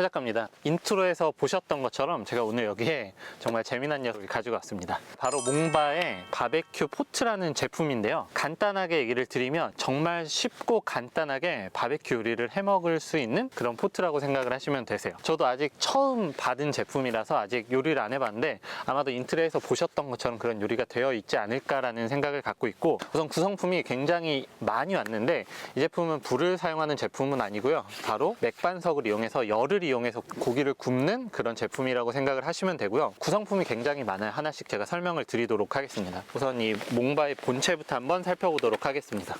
최 작가입니다. 인트로에서 보셨던 것처럼 제가 오늘 여기에 정말 재미난 녀석을 가지고 왔습니다. 바로 몽바의 바베큐 포트라는 제품인데요. 간단하게 얘기를 드리면 정말 쉽고 간단하게 바베큐 요리를 해 먹을 수 있는 그런 포트라고 생각을 하시면 되세요. 저도 아직 처음 받은 제품이라서 아직 요리를 안 해봤는데 아마도 인트로에서 보셨던 것처럼 그런 요리가 되어 있지 않을까라는 생각을 갖고 있고 우선 구성품이 굉장히 많이 왔는데 이 제품은 불을 사용하는 제품은 아니고요. 바로 맥반석을 이용해서 열을 이용해서 고기를 굽는 그런 제품이라고 생각을 하시면 되고요. 구성품이 굉장히 많아요. 하나씩 제가 설명을 드리도록 하겠습니다. 우선 이 몽바의 본체부터 한번 살펴보도록 하겠습니다.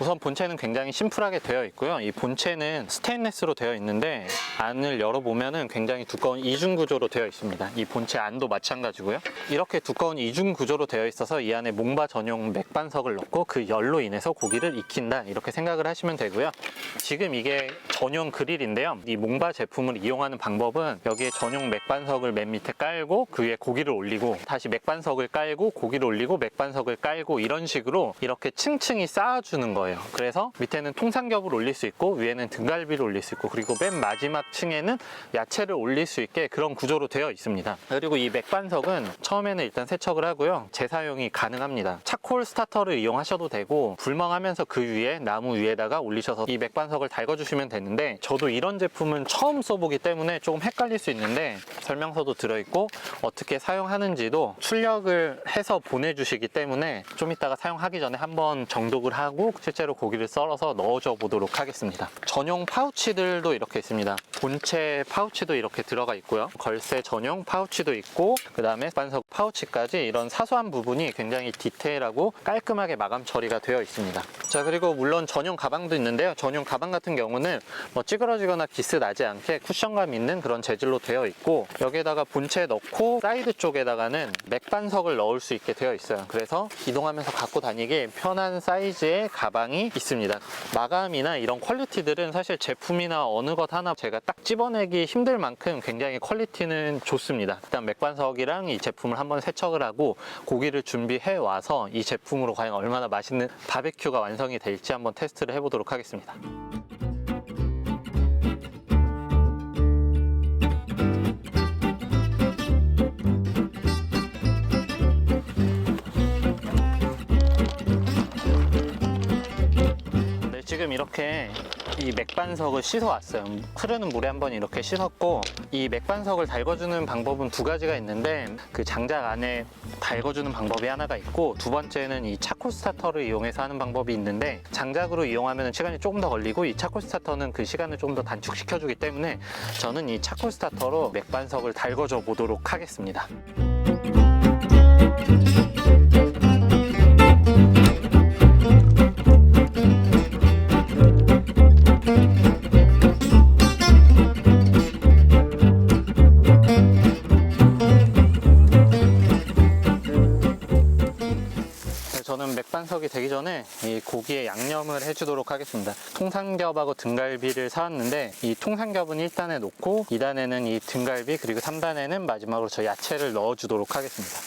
우선 본체는 굉장히 심플하게 되어 있고요. 이 본체는 스테인레스로 되어 있는데 안을 열어보면은 굉장히 두꺼운 이중 구조로 되어 있습니다. 이 본체 안도 마찬가지고요. 이렇게 두꺼운 이중 구조로 되어 있어서 이 안에 몽바 전용 맥반석을 넣고 그 열로 인해서 고기를 익힌다 이렇게 생각을 하시면 되고요. 지금 이게 전용 그릴인데요. 이 몽바 제품 을 이용하는 방법은 여기에 전용 맥반석을 맨 밑에 깔고 그 위에 고기를 올리고 다시 맥반석을 깔고 고기를 올리고 맥반석을 깔고 이런 식으로 이렇게 층층이 쌓아주는 거예요. 그래서 밑에는 통삼겹을 올릴 수 있고 위에는 등갈비를 올릴 수 있고 그리고 맨 마지막 층에는 야채를 올릴 수 있게 그런 구조로 되어 있습니다. 그리고 이 맥반석은 처음에는 일단 세척을 하고요. 재사용이 가능합니다. 차콜 스타터를 이용하셔도 되고 불멍하면서 그 위에 나무 위에다가 올리셔서 이 맥반석을 달궈주시면 되는데 저도 이런 제품은 처음 써 보기 때문에 조금 헷갈릴 수 있는데 설명서도 들어있고 어떻게 사용하는지도 출력을 해서 보내주시기 때문에 좀 이따가 사용하기 전에 한번 정독을 하고 실제로 고기를 썰어서 넣어줘 보도록 하겠습니다. 전용 파우치들도 이렇게 있습니다. 본체 파우치도 이렇게 들어가 있고요. 걸쇠 전용 파우치도 있고 그 다음에 반석 파우치까지 이런 사소한 부분이 굉장히 디테일하고 깔끔하게 마감 처리가 되어 있습니다. 자 그리고 물론 전용 가방도 있는데요. 전용 가방 같은 경우는 뭐 찌그러지거나 기스 나지 않게 쿠션감 있는 그런 재질로 되어 있고 여기에다가 본체 넣고 사이드 쪽에다가는 맥반석을 넣을 수 있게 되어 있어요. 그래서 이동하면서 갖고 다니기 편한 사이즈의 가방이 있습니다. 마감이나 이런 퀄리티들은 사실 제품이나 어느 것 하나 제가 딱 집어내기 힘들 만큼 굉장히 퀄리티는 좋습니다. 일단 맥반석이랑 이 제품을 한번 세척을 하고 고기를 준비해 와서 이 제품으로 과연 얼마나 맛있는 바베큐가 완성이 될지 한번 테스트를 해보도록 하겠습니다. 지금 이렇게 이 맥반석을 씻어 왔어요. 흐르는 물에 한번 이렇게 씻었고 이 맥반석을 달궈주는 방법은 두 가지가 있는데 그 장작 안에 달궈주는 방법이 하나가 있고 두 번째는 이 차콜 스타터를 이용해서 하는 방법이 있는데 장작으로 이용하면 시간이 조금 더 걸리고 이 차콜 스타터는 그 시간을 좀 더 단축시켜주기 때문에 저는 이 차콜 스타터로 맥반석을 달궈줘 보도록 하겠습니다. 전에 이 고기에 양념을 해주도록 하겠습니다. 통삼겹하고 등갈비를 사왔는데 이 통삼겹은 1단에 놓고 2단에는 이 등갈비 그리고 3단에는 마지막으로 저 야채를 넣어주도록 하겠습니다.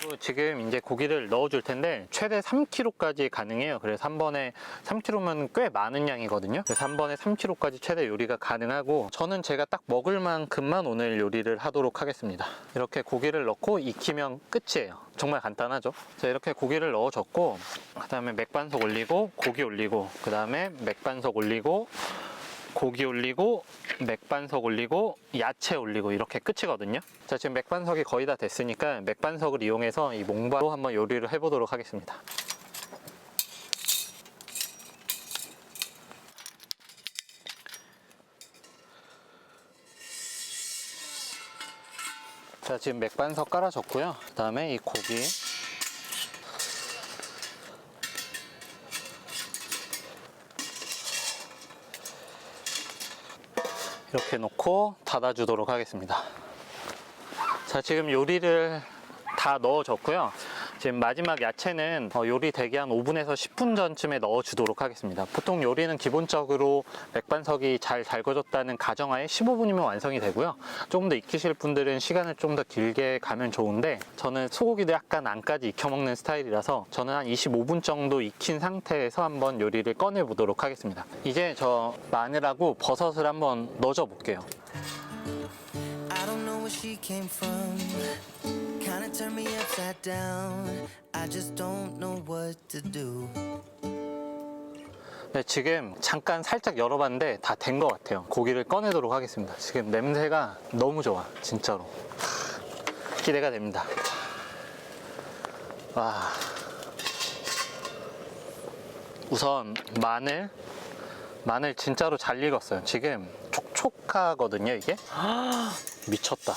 그리고 지금 이제 고기를 넣어 줄 텐데 최대 3kg까지 가능해요. 그래서 한 번에 3kg면 꽤 많은 양이거든요. 그래서 한 번에 3kg까지 최대 요리가 가능하고 저는 제가 딱 먹을 만큼만 오늘 요리를 하도록 하겠습니다. 이렇게 고기를 넣고 익히면 끝이에요. 정말 간단하죠. 자 이렇게 고기를 넣어줬고 그 다음에 맥반석 올리고 고기 올리고 그 다음에 맥반석 올리고 고기 올리고 맥반석 올리고 야채 올리고 이렇게 끝이거든요. 자 지금 맥반석이 거의 다 됐으니까 맥반석을 이용해서 이 몽바로 한번 요리를 해보도록 하겠습니다. 자 지금 맥반석 깔아줬고요. 그 다음에 이 고기 이렇게 놓고 닫아주도록 하겠습니다. 자, 지금 요리를 다 넣어줬고요. 지금 마지막 야채는 어, 요리 되기 한 5분에서 10분 전쯤에 넣어주도록 하겠습니다. 보통 요리는 기본적으로 맥반석이 잘 달궈졌다는 가정하에 15분이면 완성이 되고요. 조금 더 익히실 분들은 시간을 좀 더 길게 가면 좋은데 저는 소고기도 약간 안까지 익혀먹는 스타일이라서 저는 한 25분 정도 익힌 상태에서 한번 요리를 꺼내 보도록 하겠습니다. 이제 저 마늘하고 버섯을 한번 넣어줘 볼게요. Turned me upside down. I just don't know what to do. 네, 지금 잠깐 살짝 열어봤는데 다 된 것 같아요. 고기를 꺼내도록 하겠습니다. 지금 냄새가 너무 좋아, 진짜로. 하, 기대가 됩니다. 와. 우선 마늘, 마늘 진짜로 잘 익었어요. 지금 촉촉하거든요, 이게. 아, 미쳤다.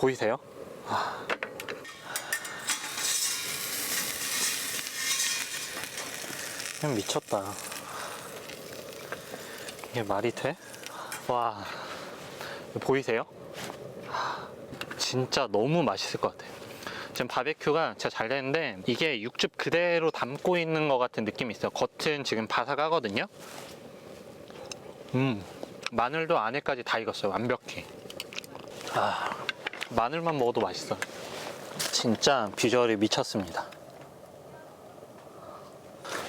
보이세요? 그냥 미쳤다. 이게 말이 돼? 와, 보이세요? 하, 진짜 너무 맛있을 것 같아요. 지금 바베큐가 진짜 잘 되는데 이게 육즙 그대로 담고 있는 것 같은 느낌이 있어요. 겉은 지금 바삭하거든요. 음, 마늘도 안에까지 다 익었어요. 완벽히. 아, 마늘만 먹어도 맛있어. 진짜 비주얼이 미쳤습니다.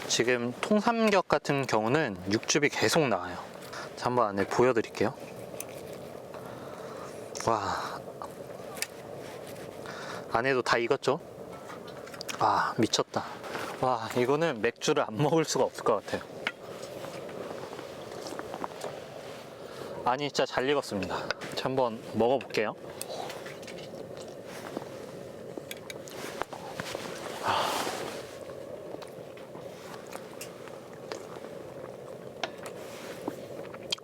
지금 통삼겹 같은 경우는 육즙이 계속 나와요. 자, 한번 안에 보여드릴게요. 와. 안에도 다 익었죠? 와, 미쳤다. 와, 이거는 맥주를 안 먹을 수가 없을 것 같아요. 아니, 진짜 잘 익었습니다. 자, 한번 먹어볼게요.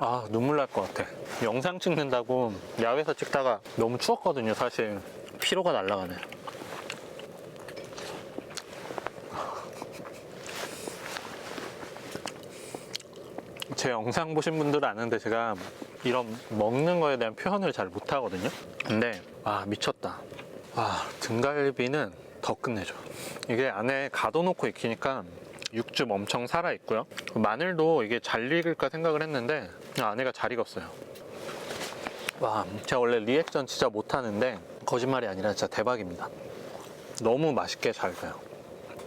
아 눈물 날 것 같아. 영상 찍는다고 야외에서 찍다가 너무 추웠거든요 사실. 피로가 날라가네. 제 영상 보신 분들은 아는데 제가 이런 먹는 거에 대한 표현을 잘 못하거든요. 근데 와 미쳤다. 와 등갈비는 더 끝내줘. 이게 안에 가둬놓고 익히니까 육즙 엄청 살아있고요. 마늘도 이게 잘 익을까 생각을 했는데 안에가 잘 익었어요. 와 제가 원래 리액션 진짜 못하는데 거짓말이 아니라 진짜 대박입니다. 너무 맛있게 잘 가요.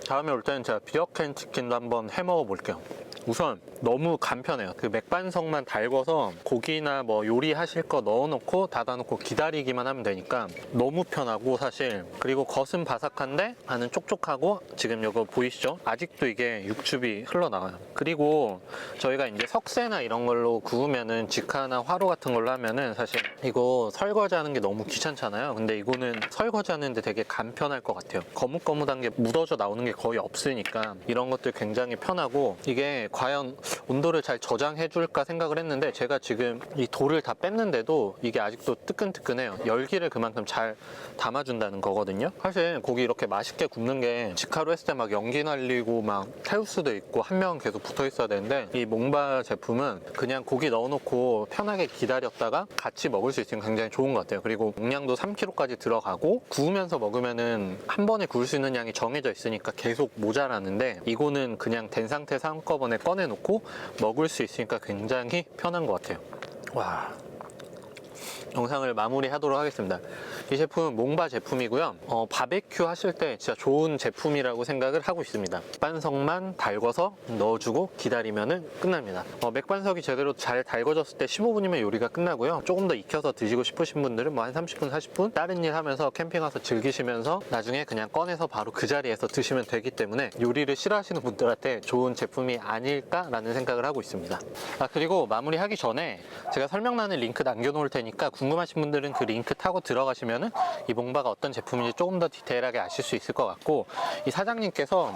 다음에 올 때는 제가 비어캔 치킨도 한번 해 먹어 볼게요 우선 너무 간편해요. 그 맥반석만 달궈서 고기나 뭐 요리하실 거 넣어놓고 닫아놓고 기다리기만 하면 되니까 너무 편하고 사실 그리고 겉은 바삭한데 안은 촉촉하고 지금 이거 보이시죠? 아직도 이게 육즙이 흘러나와요. 그리고 저희가 이제 석쇠나 이런 걸로 구우면은 직화나 화로 같은 걸로 하면은 사실 이거 설거지 하는 게 너무 귀찮잖아요. 근데 이거는 설거지 하는데 되게 간편할 것 같아요. 거뭇거뭇한 게 묻어져 나오는 게 거의 없으니까 이런 것들 굉장히 편하고 이게 과연 온도를 잘 저장해 줄까 생각을 했는데 제가 지금 이 돌을 다 뺐는데도 이게 아직도 뜨끈뜨끈해요. 열기를 그만큼 잘 담아준다는 거거든요. 사실 고기 이렇게 맛있게 굽는 게 직화로 했을 때 막 연기 날리고 막 태울 수도 있고 한 명 계속 붙어 있어야 되는데 이 몽바 제품은 그냥 고기 넣어놓고 편하게 기다렸다가 같이 먹을 수 있으면 굉장히 좋은 것 같아요. 그리고 용량도 3kg까지 들어가고 구우면서 먹으면은 한 번에 구울 수 있는 양이 정해져 있으니까 계속 모자라는데 이거는 그냥 된 상태에서 한꺼번에 꺼내놓고 먹을 수 있으니까 굉장히 편한 것 같아요. 와. 영상을 마무리하도록 하겠습니다. 이 제품은 몽바 제품이고요. 어, 바베큐 하실 때 진짜 좋은 제품이라고 생각을 하고 있습니다. 맥반석만 달궈서 넣어주고 기다리면 끝납니다. 어, 맥반석이 제대로 잘 달궈졌을 때 15분이면 요리가 끝나고요. 조금 더 익혀서 드시고 싶으신 분들은 뭐 한 30분, 40분 다른 일 하면서 캠핑 와서 즐기시면서 나중에 그냥 꺼내서 바로 그 자리에서 드시면 되기 때문에 요리를 싫어하시는 분들한테 좋은 제품이 아닐까라는 생각을 하고 있습니다. 아, 그리고 마무리하기 전에 제가 설명란에 링크 남겨놓을 테니까 궁금하신 분들은 그 링크 타고 들어가시면은 이 몽바가 어떤 제품인지 조금 더 디테일하게 아실 수 있을 것 같고 이 사장님께서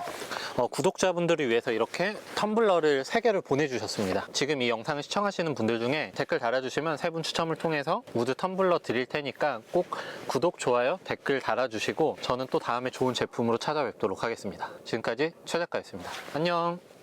어, 구독자분들을 위해서 이렇게 텀블러를 3개를 보내주셨습니다. 지금 이 영상을 시청하시는 분들 중에 댓글 달아주시면 세분 추첨을 통해서 우드 텀블러 드릴 테니까 꼭 구독, 좋아요, 댓글 달아주시고 저는 또 다음에 좋은 제품으로 찾아뵙도록 하겠습니다. 지금까지 최 작가였습니다. 안녕!